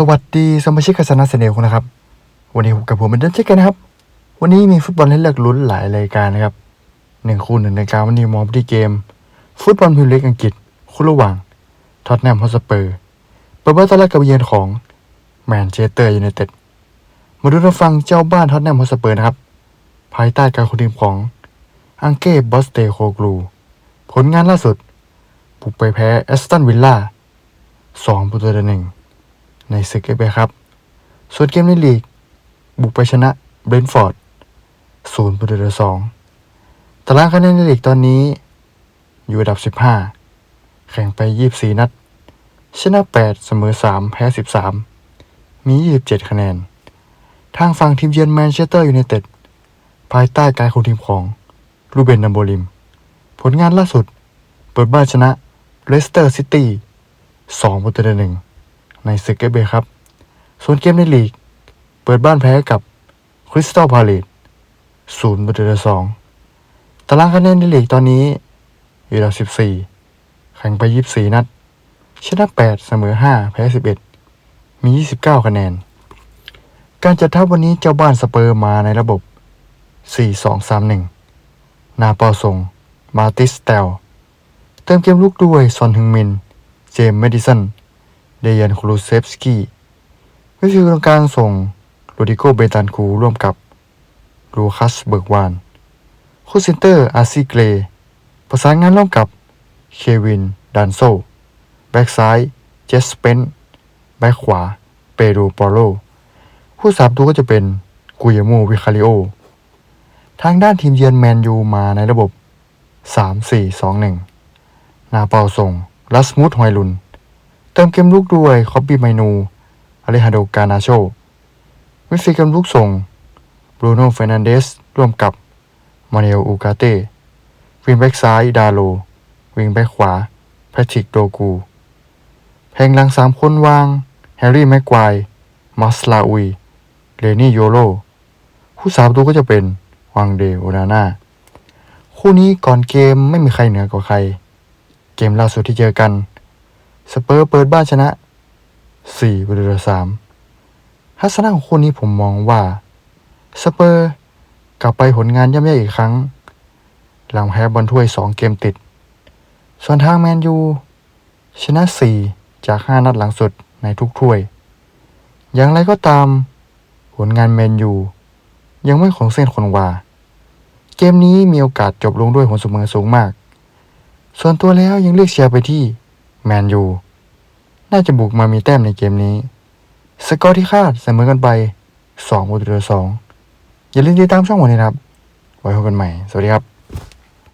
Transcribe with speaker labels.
Speaker 1: สวัสดีสมาชิกคณะเสนอคุณนะครับ วันนี้กับผมเป็นเดินเช็คกันนะครับ วันนี้มีฟุตบอลให้เลือกลุ้นหลายรายการนะครับหนึ่งคู่หนึ่งรายการวันนี้มองไปที่เกม ฟุตบอลพรีเมียร์ลีกอังกฤษ คู่ระหว่างท็อตแนมฮอสเปอร์เปิดบ้านต้อนรับกับเยือนของแมนเชสเตอร์ยูไนเต็ดมาดูรับฟังเจ้าบ้านท็อตแนมฮอสเปอร์นะครับ ภายใต้การคุมทีมของอังเก้บอสเตโคกลูผลงานล่าสุดบุกไปแพ้แอสตันวิลล่าสองประตูต่อหนึ่ง ในศึกเอฟเอครับส่วนเกมในลีก บุกไปชนะเบรนท์ฟอร์ดศูนย์ประตูต่อสองตารางคะแนนในลีกตอนนี้ อยู่อันดับ 15 แข่งไป 24 นัด ชนะ 8 เสมอ 3 แพ้ 13 มี 27 คะแนน ทางฝั่งทีมเยือนแมนเชสเตอร์ยูไนเต็ดภายใต้การคุมทีมของลูเบนนัมโบลิม ผลงานล่าสุด เปิดบ้านชนะเลสเตอร์ซิตี้2ประตูต่อหนึ่ง ในศึกเอฟเอครับ ส่วนเกมในลีก เปิดบ้านแพ้กับคริสตัลพาเลตศูนย์ประตูต่อสองตารางคะแนนในลีกตอนนี้ อยู่อันดับสิบสี่แข่งไปยี่สิบสี่นัด ชนะแปดเสมอห้าแพ้สิบเอ็ดมียี่สิบเก้าคะแนน การจัดทัพวันนี้เจ้าบ้านสเปอร์มาในระบบสี่สองสามหนึ่งนาปาทรงมาติสเตลเติมเกมลุกด้วยซอนฮึงมิน เจมส์เมดิสัน เดยันคูลูเซฟสกี้วิธีตรงกลางส่งโรดิโกเบตันคูร่วมกับลูคัสเบิร์กวานคู่เซนเตอร์อาร์ซีเกรประสานงานร่วมกับเควินดันโซแบ็กซ้ายเจสเปนแบ็กขวาเปโรปอโลคู่สามตัวก็จะเป็นกุยาโมวิคาริโอ ทางด้านทีมเยือนแมนยูมาในระบบ 3-4-2-1 นาเปาส่งลัสมุดฮอยลุน ติมเกมลุกด้วยคอบบี้ไมนูอเลฮาโดกานาโชมิดฟิลด์เกมลุกส่งบรูโน่เฟรนันเดสร่วมกับมาเนลอูกาเต้วิงแบ็กซ้ายดาโล วิงแบ็กขวาแพทริกโดกูแผงหลังสามคนวาง แฮร์รี่แม็กควายมัสลาอุยเลนี่โยโลคู่สามตัวก็จะเป็น วังเดโอนาน่าคู่นี้ก่อนเกมไม่มีใครเหนือกว่าใคร เกมล่าสุดที่เจอกัน สเปอร์เปิดบ้านชนะ4ประตูต่อ3ทัศนะของคู่นี้ผมมองว่าสเปอร์กลับไปผลงานย่ำแย่อีกครั้ง หลังแพ้บอลถ้วย 2 เกมติด ส่วนทางแมนยู ชนะ 4 จาก 5 นัดหลังสุดในทุกถ้วย อย่างไรก็ตาม ผลงานแมนยูยังไม่ของเส้นคนวา เกมนี้มีโอกาสจบลงด้วยผลเสมอสูงมาก ส่วนตัวแล้วยังเลือกเชียร์ไปที่ แมนยู น่าจะบุกมามีแต้มในเกมนี้ สกอร์ที่คาดเสมอกันไป2ประตูต่อ2อย่าลืมติดตามช่องวันนี้นะครับ ไว้พบกันใหม่ สวัสดีครับ